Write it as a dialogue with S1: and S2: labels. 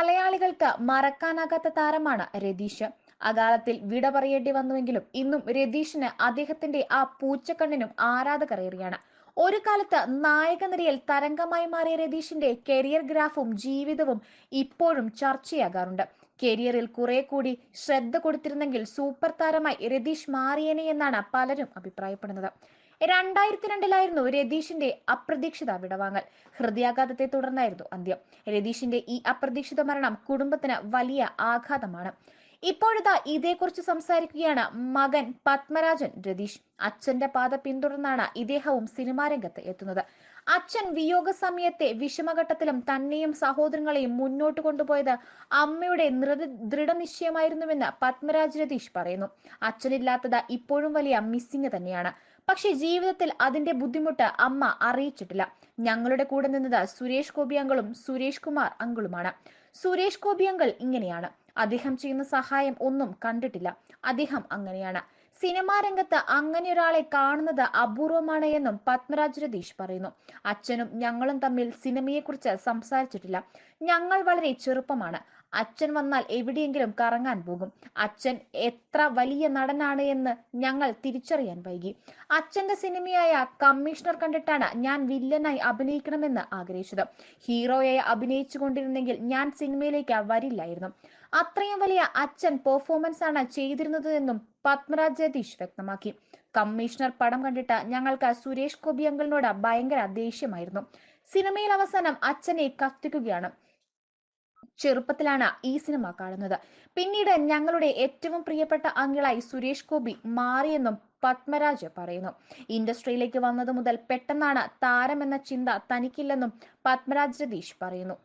S1: മലയാളികൾക്ക് മറക്കാനാകാത്ത താരമാണ് രതീഷ്. അകാലത്തിൽ വിട പറയേണ്ടി വന്നുവെങ്കിലും ഇന്നും രതീഷിന് അദ്ദേഹത്തിന്റെ ആ പൂച്ചക്കണ്ണിനും ആരാധകരേറിയാണ്. ഒരു കാലത്ത് നായക നിരയിൽ തരംഗമായി മാറിയ രതീഷിന്റെ കരിയർ ഗ്രാഫും ജീവിതവും ഇപ്പോഴും ചർച്ചയാകാറുണ്ട്. കരിയറിൽ കുറെ കൂടി ശ്രദ്ധ കൊടുത്തിരുന്നെങ്കിൽ സൂപ്പർ താരമായി രതീഷ് മാറിയേനെ എന്നാണ് പലരും അഭിപ്രായപ്പെടുന്നത്. രണ്ടായിരത്തി രണ്ടിലായിരുന്നു രതീഷിന്റെ അപ്രതീക്ഷിത വിടവാങ്ങൽ. ഹൃദയാഘാതത്തെ തുടർന്നായിരുന്നു അന്ത്യം. രതീഷിന്റെ ഈ അപ്രതീക്ഷിത മരണം കുടുംബത്തിന് വലിയ ആഘാതമാണ്. ഇപ്പോഴിതാ ഇതേക്കുറിച്ച് സംസാരിക്കുകയാണ് മകൻ പത്മരാജൻ രതീഷ്. അച്ഛന്റെ പാത പിന്തുടർന്നാണ് ഇദ്ദേഹവും സിനിമാ രംഗത്ത് എത്തുന്നത്. അച്ഛൻ വിയോഗ സമയത്തെ വിഷമഘട്ടത്തിലും തന്നെയും സഹോദരങ്ങളെയും മുന്നോട്ട് കൊണ്ടുപോയത് അമ്മയുടെ ദൃഢനിശ്ചയമായിരുന്നുവെന്ന് പത്മരാജ് രതീഷ് പറയുന്നു. അച്ഛനില്ലാത്തത് ഇപ്പോഴും വലിയ മിസ്സിംഗ് തന്നെയാണ്. പക്ഷേ ജീവിതത്തിൽ അതിന്റെ ബുദ്ധിമുട്ട് അമ്മ അറിയിച്ചിട്ടില്ല. ഞങ്ങളുടെ കൂടെ നിന്നത് സുരേഷ് ഗോപി അങ്കളും സുരേഷ് കുമാർ അങ്കളുമാണ്. സുരേഷ് ഗോപി അങ്കൾ ഇങ്ങനെയാണ്. അദ്ദേഹം ചെയ്യുന്ന സഹായം ഒന്നും കണ്ടിട്ടില്ല. അദ്ദേഹം അങ്ങനെയാണ്. സിനിമാ രംഗത്ത് അങ്ങനെ ഒരാളെ കാണുന്നത് അപൂർവമാണ് എന്നും പത്മരാജ് രതീഷ് പറയുന്നു. അച്ഛനും ഞങ്ങളും തമ്മിൽ സിനിമയെക്കുറിച്ച് സംസാരിച്ചിട്ടില്ല. ഞങ്ങൾ വളരെ ചെറുപ്പമാണ്. അച്ഛൻ വന്നാൽ എവിടെയെങ്കിലും കറങ്ങാൻ പോകും. അച്ഛൻ എത്ര വലിയ നടനാണ് എന്ന് ഞങ്ങൾ തിരിച്ചറിയാൻ വൈകി. അച്ഛന്റെ സിനിമയായ കമ്മീഷണർ കണ്ടിട്ടാണ് ഞാൻ വില്ലനായി അഭിനയിക്കണമെന്ന് ആഗ്രഹിച്ചത്. ഹീറോയായി അഭിനയിച്ചു കൊണ്ടിരുന്നെങ്കിൽ ഞാൻ സിനിമയിലേക്ക് വരില്ലായിരുന്നു. അത്രയും വലിയ അച്ഛൻ പെർഫോമൻസ് ആണ് ചെയ്തിരുന്നത് എന്നും പത്മരാജ് ജതീഷ് വ്യക്തമാക്കി. കമ്മീഷണർ പടം കണ്ടിട്ട് ഞങ്ങൾക്ക് സുരേഷ് ഗോപി അങ്കിളിനോട് ഭയങ്കര ദേഷ്യമായിരുന്നു. സിനിമയിൽ അവസാനം അച്ഛനെ കത്തിക്കുകയാണ്. ചെറുപ്പത്തിലാണ് ഈ സിനിമ കാണുന്നത്. പിന്നീട് ഞങ്ങളുടെ ഏറ്റവും പ്രിയപ്പെട്ട അങ്കിളായി സുരേഷ് ഗോപി മാറിയെന്നും പത്മരാജ് പറയുന്നു. ഇൻഡസ്ട്രിയിലേക്ക് വന്നത് മുതൽ പെട്ടെന്നാണ് താരമെന്ന ചിന്ത തനിക്കില്ലെന്നും പത്മരാജ് രതീഷ് പറയുന്നു.